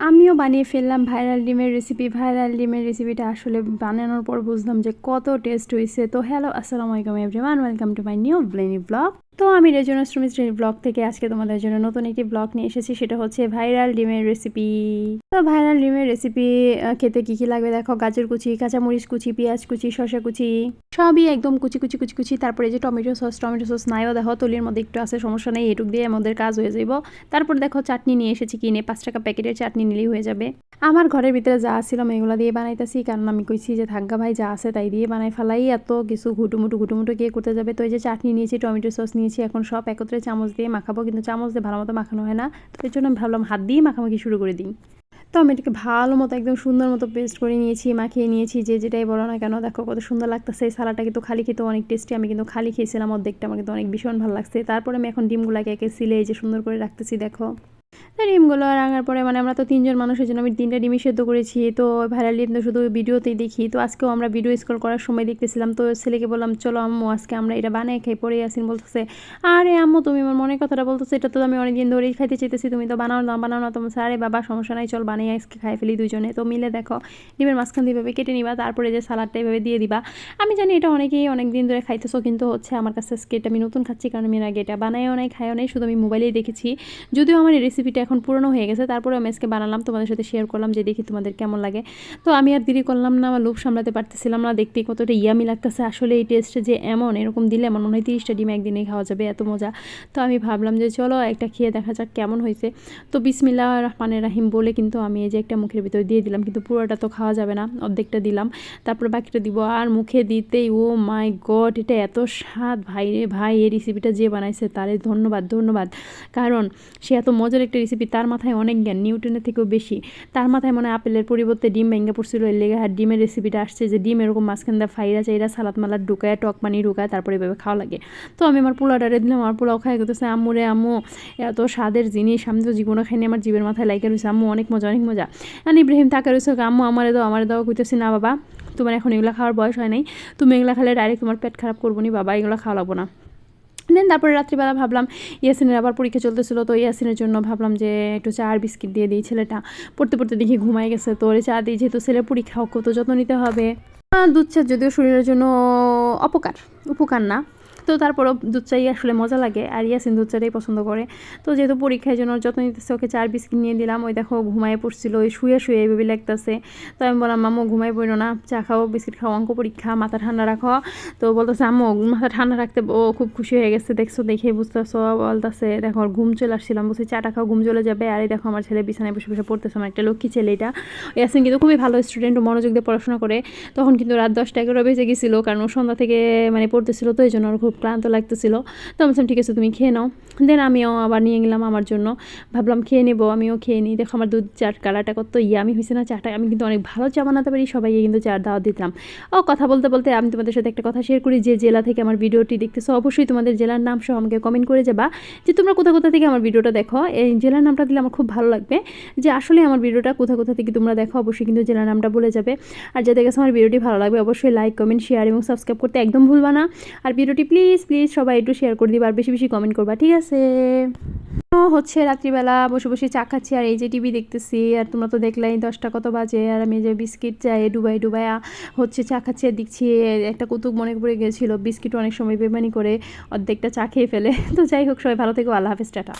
আমিও বানিয়ে ফেললাম ভাইরাল ডিমের রেসিপি ভাইরাল ডিমের রেসিপিটা আসলে বানানোর পর বুঝলাম যে কত টেস্ট হয়েছে তো হ্যালো আসসালামু আলাইকুম everyone welcome to my new ব্লেনি blog তো আমি রেজনা শ্রমিস্ত্রীর ব্লগ থেকে আজকে তোমাদের জন্য নতুন একটি ব্লগ নিয়ে এসেছি, সেটা হচ্ছে ভাইরাল ডিমের রেসিপি তো ভাইরাল ডিমের রেসিপি খেতে কি কি লাগবে দেখো? গাজর কুচি, কাঁচামরিচ কুচি, পেঁয়াজ কুচি শসা কুচি, সবই একদম কুচি কুচি কুচি কুচি। তারপরে যে টমেটো সস টমেটো সস নাইও দেখো, তলির মধ্যে একটু আছে, সমস্যা নেই, এটুক দিয়ে আমাদের কাজ হয়ে যাইব। তারপর দেখো চাটনি নিয়ে এসেছি কিনে, পাঁচ টাকা প্যাকেটের চাটনি নিলেই হয়ে যাবে। আমার ঘরের ভিতরে যা ছিল আমি এগুলো দিয়ে বানাইতেছি, কারণ আমি কইছি যে থাকা ভাই যা আছে তাই দিয়ে বানাই ফেলাই, এত কিছু ঘুটুমুটু ঘুটুমুটু কে করতে যাবে? তো এই যে চাটনি নিয়েছি টমেটো সস নিয়েছি এখন সব একত্রে চামচ দিয়ে মাখাবো, কিন্তু চামচ দিয়ে ভালো মতো মাখানো হয় না, তো এর জন্য আমি ভাবলাম হাত দিয়ে মাখামাখি শুরু করে দিই। তো আমি এটাকে ভালো মতো, একদম সুন্দর মতো পেস্ট করে নিয়েছি, মাখিয়ে নিয়েছি, যে যেটাই বলো না কেন, দেখো কত সুন্দর লাগতেছে, এই সালাটা কিন্তু খালি খেতে অনেক টেস্টি আমি কিন্তু খালি খেয়েছিলাম অর্ধেকটা, আমার কিন্তু অনেক ভীষণ ভালো লাগছে। তারপরে আমি এখন ডিমগুলাকে একে সিলে যে সুন্দর করে রাখতেছি, দেখো। তো ডিমগুলো রাঙার পরে মানে আমরা তো তিনজন মানুষের জন্য আমি তিনটা ডিমই সেদ্ধ করেছি। তো ভাইরাল ডিম তো শুধু ভিডিওতেই দেখি। তো আজকেও আমরা ভিডিও স্কল করার সময় দেখতেছিলাম। তো ছেলেকে বললাম, চলো আম্মু, আজকে আমরা এটা বানাই খাই পরে আসিন বলতেছে, আরে আম্মু, তুমি আমার মনের কথাটা বলতেছে, এটা তো আমি অনেকদিন ধরেই খাইতে চাইতেছি, তুমি তো বানাও না বানাও না। তোমার আরে বাবা, সমস্যা নাই, চল বানিয়ে আজকে খাই ফেলি দুজনে তো মিলে দেখো, ডিমের মাঝখান দিয়ে কেটে নিবা, তারপরে যে সালাডটা এভাবে দিয়ে দিবা। আমি জানি এটা অনেকেই অনেক দিন ধরে খাইতেছো, কিন্তু হচ্ছে আমার কাছে আজকে এটা আমি নতুন খাচ্ছি, কারণ আমি আগে এটা বানাইও নাই খাইও নাই, শুধু আমি মোবাইলেই দেখেছি। যদিও আমার এই রেসিপিটা এখন পুরনো হয়ে গেছে। তারপরে আমি আজকে বানালাম, তোমাদের সাথে শেয়ার করলাম যে দেখি তোমাদের কেমন লাগে। তো আমি আর দেরি করলাম না আমার লোভ সামলাতে পারতেছিলাম না। দেখতে কতটা ইয়ামি লাগতেছে। আসলে এই টেস্টটা যে এমন, এরকম দিলে আমার মনে হয় তিরিশটা ডিম একদিনেই খাওয়া যাবে, এত মজা। তো আমি ভাবলাম যে চলো একটা খেয়ে দেখা যাক কেমন হয়েছে। তো বিসমিল্লা রহমানের রাহিম বলে কিন্তু আমি এই যে একটা মুখের ভিতরে দিয়ে দিলাম, কিন্তু পুরোটা তো খাওয়া যাবে না। অর্ধেকটা দিলাম, তারপর বাকিটা দিব। আর মুখে দিতেই, ও মাই গড এটা এত স্বাদ। ভাই রে ভাই, এই রেসিপিটা যে বানাইছে, তারে ধন্যবাদ ধন্যবাদ। কারণ সে এত মজার একটা রেসিপি তার মাথায় অনেক জ্ঞান নিউটনের থেকেও বেশি। তার মাথায় মনে আপেলের পরিবর্তে ডিম ভেঙে পড়ছিল, এর লেগে আর ডিমের রেসিপিটা আসছে যে ডিম এরকম মাঝখান দিয়ে ফাইরা চাইরা সালাদ মালাদ ঢুকায়, টক পানি ঢুকায়, তারপরে এভাবে খাওয়া লাগে। তো আমি আমার পোলাওটারে দিলাম, আমার পোলাও খাই করতেছে আম্মুরে, আম্মু, এত স্বাদের জিনিস, আমি তো জীবনে খাইনি, আমার জীবের মাথায় লাইকে রয়েছে, আম্মু, অনেক মজা অনেক মজা। আর ইব্রাহিম, তাকে রয়েছে, আম্মু, আমারে দাও আমারে দাও, কইতেছি, না বাবা, তোমার এখন এগুলো খাওয়ার বয়স হয় নাই, তুমি এগুলো খেলে ডাইরেক্ট তোমার পেট খারাপ করব নি, বাবা, এগুলো খাওয়া লাগবো না। দেন তারপরে রাত্রিবেলা ভাবলাম, ইয়াসিনের আবার পরীক্ষা চলতেছিল, তো ইয়াসিনের জন্য ভাবলাম যে একটু চা আর বিস্কিট দিয়ে দিই ছেলেটা। পড়তে পড়তে দেখি ঘুমাই গেছে, তো ওরে চা দিই, যেহেতু ছেলের পরীক্ষা কত যত্ন নিতে হবে। দুধ চা যদিও শরীরের জন্য অপকার, উপকার না। তো তারপরও দুধ চাই আসলে মজা লাগে আর ইয়াসিন দুধ চাটাই পছন্দ করে। তো যেহেতু পরীক্ষার জন্য যত্ন নিতেছে, ওকে চার বিস্কিট নিয়ে দিলাম। ওই দেখো ঘুমায় পড়ছিল, ওই শুয়ে শুয়ে এইভাবে লাগতেছে। তো আমি বললাম, মামু, ঘুমায় পড়ো না, চা খাও, বিস্কিট খাও, অঙ্ক পরীক্ষা, মাথা ঠান্ডা রাখো। তো বলতেছে, আম্মু, মাথা ঠান্ডা রাখতে ও খুব খুশি হয়ে গেছে, দেখছ, দেখে বুঝতেছো? বলতেছে, দেখো ঘুম চলে আসছিলাম বলছি, চাটা খাও, ঘুম চলে যাবে। আর এই দেখো, আমার ছেলে বিছানায় বসে বসে পড়তেছে, আমার একটা লক্ষ্মী ছেলে এটা। ইয়াসিন কিন্তু খুবই ভালো স্টুডেন্ট মনোযোগ দিয়ে পড়াশোনা করে। তখন কিন্তু রাত দশটা এগারো বেজে গেছিল, কারণ ও সন্ধ্যা থেকে মানে পড়তেছিল, তো এই জন্য খুব ক্লান্ত লাগতেছিল। তো আমি ঠিক আছে, তুমি খেয়ে নাও। দেন আমিও আবার নিয়ে গেলাম আমার জন্য। ভাবলাম, খেয়ে নেব। আমিও খেয়ে নিই। দেখো, আমার দুধ চাট কালারটা কত ইয়ামি হয়েছে না, চাটা আমি কিন্তু অনেক ভালো চা বানাতে পারি। সবাইকে কিন্তু চার দাওয়াত দিতাম। ও, কথা বলতে বলতে আমি তোমাদের সাথে একটা কথা শেয়ার করি। যে জেলা থেকে আমার ভিডিওটি দেখতেছো, অবশ্যই তোমাদের জেলার নাম সহ আমাকে কমেন্ট করে যাবা। যে তোমরা কোথা কোথা থেকে আমার ভিডিওটা দেখো? এই জেলার নামটা দিলে আমার খুব ভালো লাগবে। যে আসলে আমার ভিডিওটা কোথা কোথা থেকে তোমরা দেখো, অবশ্যই কিন্তু জেলার নামটা বলে যাবে। আর যাদের কাছে আমার ভিডিওটি ভালো লাগবে, অবশ্যই লাইক কমেন্ট শেয়ার এবং সাবস্ক্রাইব করতে একদম ভুলবা না। আর ভিডিওটি প্লিজ প্লিজ প্লিজ সবাই একটু শেয়ার করে দিবা আর বেশি বেশি কমেন্ট করবা, ঠিক আছে? হচ্ছে রাত্রিবেলা বসে বসে চা খাচ্ছি আর এই যে টিভি দেখতেছি, আর তোমরা তো দেখলাই দশটা কত বাজে, আর আমি যে বিস্কিট চাই ডুবাই ডুবাইয়া হচ্ছে চা খাচ্ছি আর দেখছি একটা কৌতুক মনে পড়ে গেছিল, বিস্কিট অনেক সময় বেমানি করে অর্ধেকটা চা খেয়ে ফেলে। তো যাই হোক, সবাই ভালো থেকো, আল্লাহ হাফেজ, টাটা।